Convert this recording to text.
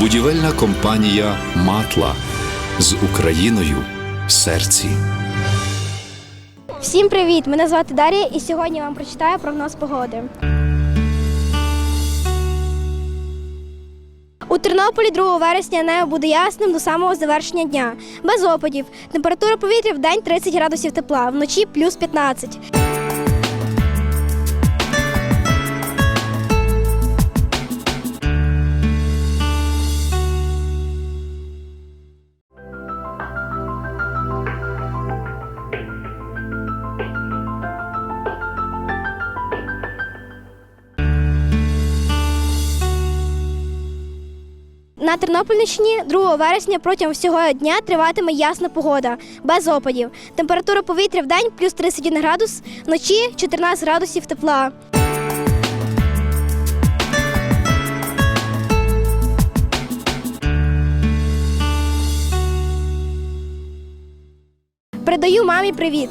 Будівельна компанія Матла з Україною в серці. Всім привіт! Мене звати Дар'я, і сьогодні я вам прочитаю прогноз погоди. Тернополі 2 вересня небо буде ясним до самого завершення дня, без опадів. Температура повітря в день 30 градусів тепла, вночі плюс 15. На Тернопільщині 2 вересня протягом всього дня триватиме ясна погода, без опадів. Температура повітря в день плюс 31 градус, вночі 14 градусів тепла. Передаю мамі привіт.